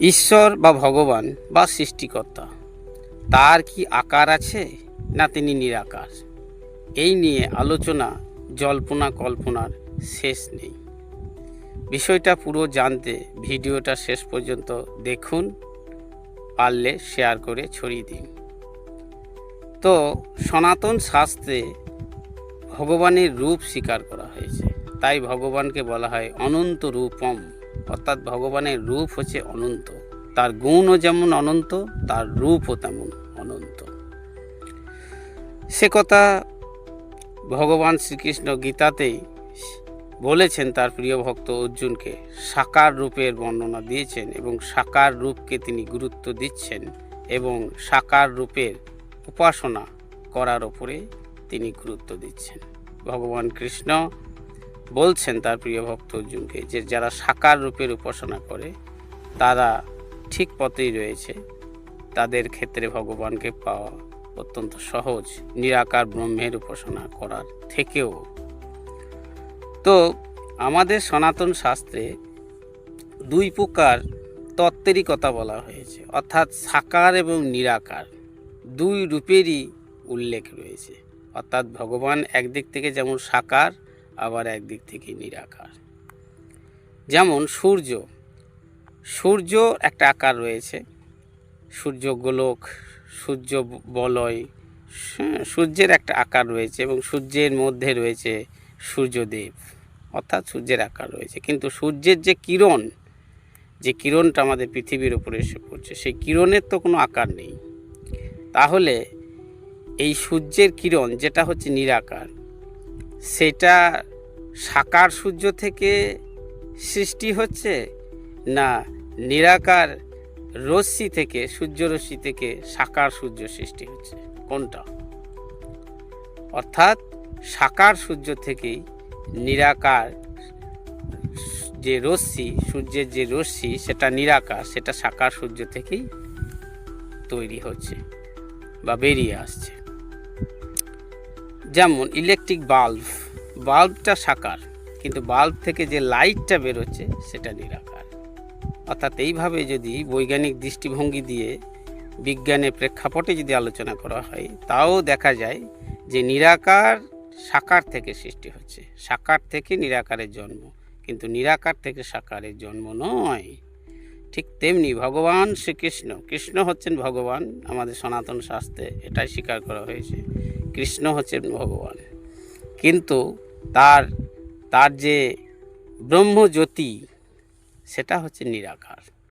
ঈশ্বর বা ভগবান বা সৃষ্টিকর্তা। তার কি আকার আছে না তিনি নিরাকার? এই নিয়ে আলোচনা, জল্পনা, কল্পনার শেষ নেই। বিষয়টা পুরো জানতে ভিডিওটা শেষ পর্যন্ত দেখুন, পারলে শেয়ার করে ছড়িয়ে দিন। তো সনাতন শাস্ত্রে ভগবানের রূপ স্বীকার করা হয়েছে। তাই ভগবানকে বলা হয় অনন্ত রূপম। অর্থাৎ ভগবানের রূপ হচ্ছে অনন্ত। তার গুণও যেমন অনন্ত, তার রূপও তেমন অনন্ত। সে কথা ভগবান শ্রীকৃষ্ণ গীতাতেই বলেছেন তার প্রিয় ভক্ত অর্জুনকে। সাকার রূপের বর্ণনা দিয়েছেন এবং সাকার রূপকে তিনি গুরুত্ব দিচ্ছেন এবং সাকার রূপের উপাসনা করার ওপরে তিনি গুরুত্ব দিচ্ছেন। ভগবান কৃষ্ণ বলছেন তার প্রিয় ভক্ত অর্জুনকে যে যারা সাকার রূপের উপাসনা করে, তারা ঠিক পথেই রয়েছে। তাদের ক্ষেত্রে ভগবানকে পাওয়া অত্যন্ত সহজ, নিরাকার ব্রহ্মের উপাসনা করার থেকেও। তো আমাদের সনাতন শাস্ত্রে দুই প্রকার তত্ত্বেরই কথা বলা হয়েছে, অর্থাৎ সাকার এবং নিরাকার দুই রূপেরই উল্লেখ রয়েছে। অর্থাৎ ভগবান একদিক থেকে যেমন সাকার আবার একদিক থেকে নিরাকার। যেমন সূর্য। সূর্য একটা আকার রয়েছে। সূর্য গোলক সূর্য বলয় হ্যাঁ, সূর্যের একটা আকার রয়েছে এবং সূর্যের মধ্যে রয়েছে সূর্যদেব। অর্থাৎ সূর্যের আকার রয়েছে। কিন্তু সূর্যের যে কিরণ যে কিরণটা আমাদের পৃথিবীর উপরে এসে পড়ছে সেই কিরণের তো কোনো আকার নেই। তাহলে এই সূর্যের কিরণ যেটা হচ্ছে নিরাকার সেটা সাকার সূর্য থেকে সৃষ্টি হচ্ছে না নিরাকার রশ্মি থেকে, সূর্য রশ্মি থেকে সাকার সূর্য সৃষ্টি হচ্ছে? কোনটা? অর্থাৎ সাকার সূর্য থেকেই নিরাকার যে রশ্মি, সূর্যের যে রশ্মি, সেটা নিরাকার, সেটা সাকার সূর্য থেকেই তৈরি হচ্ছে বা বেরিয়ে আসছে। যেমন ইলেকট্রিক বাল্ব বাল্বটা সাকার, কিন্তু বাল্ব থেকে যে লাইটটা বেরোচ্ছে সেটা নিরাকার। অর্থাৎ এইভাবে যদি বৈজ্ঞানিক দৃষ্টিভঙ্গি দিয়ে বিজ্ঞানের প্রেক্ষাপটে যদি আলোচনা করা হয়, তাও দেখা যায় যে নিরাকার সাকার থেকে সৃষ্টি হচ্ছে। সাকার থেকে নিরাকারের জন্ম, কিন্তু নিরাকার থেকে সাকারের জন্ম নয়। ঠিক তেমনি ভগবান শ্রীকৃষ্ণ, কৃষ্ণ হচ্ছেন ভগবান, আমাদের সনাতন শাস্ত্রে এটাই স্বীকার করা হয়েছে, কৃষ্ণ হচ্ছেন ভগবান। কিন্তু তার তার যে ব্রহ্মজ্যোতি সেটা হচ্ছে নিরাকার।